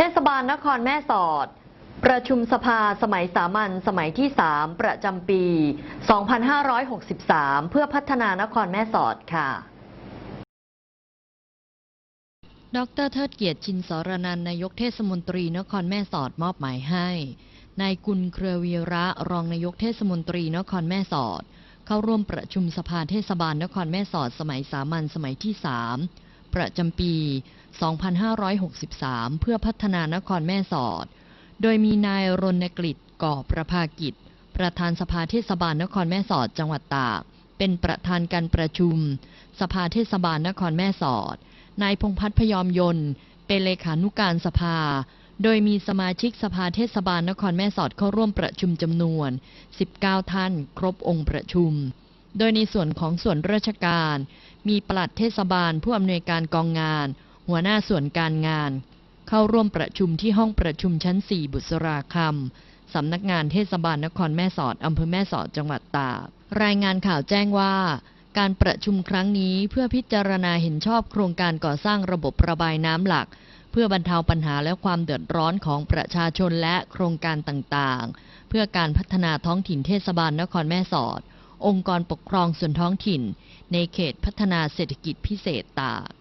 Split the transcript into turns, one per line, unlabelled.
ทศบาลนครแม่สอด ประชุมสภาสมัยสามัญสมัยที่ 3 ประจำปี 2563 เพื่อพัฒนานครแม่สอดค่ะ
ดรเทิดเกียรติชินสรนันนายกเทศมนตรีนครแม่สอดมอบหมายให้ นายกุลเครือวีระรองนายกเทศมนตรีนครแม่สอด เข้าร่วมประชุมสภาเทศบาลนครแม่สอดสมัยสามัญสมัยที่ 3 ประจำปี 2563 เพื่อพัฒนานครแม่สอด โดยมีนายรณกฤษก่อประภากิจ ประธานสภาเทศบาลนครแม่สอดจังหวัดตาก เป็นประธานการประชุม สภาเทศบาลนครแม่สอด นายพงพัฒน์พยอมยนต์ เป็นเลขานุการสภา โดยมีสมาชิกสภาเทศบาลนครแม่สอดเข้าร่วมประชุมจำนวน 19 ท่าน ครบองค์ประชุม โดยในส่วนของส่วนราชการ มีปลัดเทศบาลผู้อำนวยการกองงาน หัวหน้าส่วนการงาน เข้าร่วมประชุมที่ห้องประชุมชั้น 4 บุษราคำสำนักงานเทศบาลนครแม่สอดอำเภอแม่สอดจังหวัดตาก รายงานข่าวแจ้งว่าการประชุมครั้งนี้เพื่อพิจารณาเห็นชอบโครงการก่อสร้างระบบระบายน้ำหลัก เพื่อบรรเทาปัญหาและความเดือดร้อนของประชาชนและโครงการต่างๆ เพื่อการพัฒนาท้องถิ่นเทศบาลนครแม่สอด องค์กรปกครองส่วนท้องถิ่น ในเขตพัฒนาเศรษฐกิจพิเศษตาก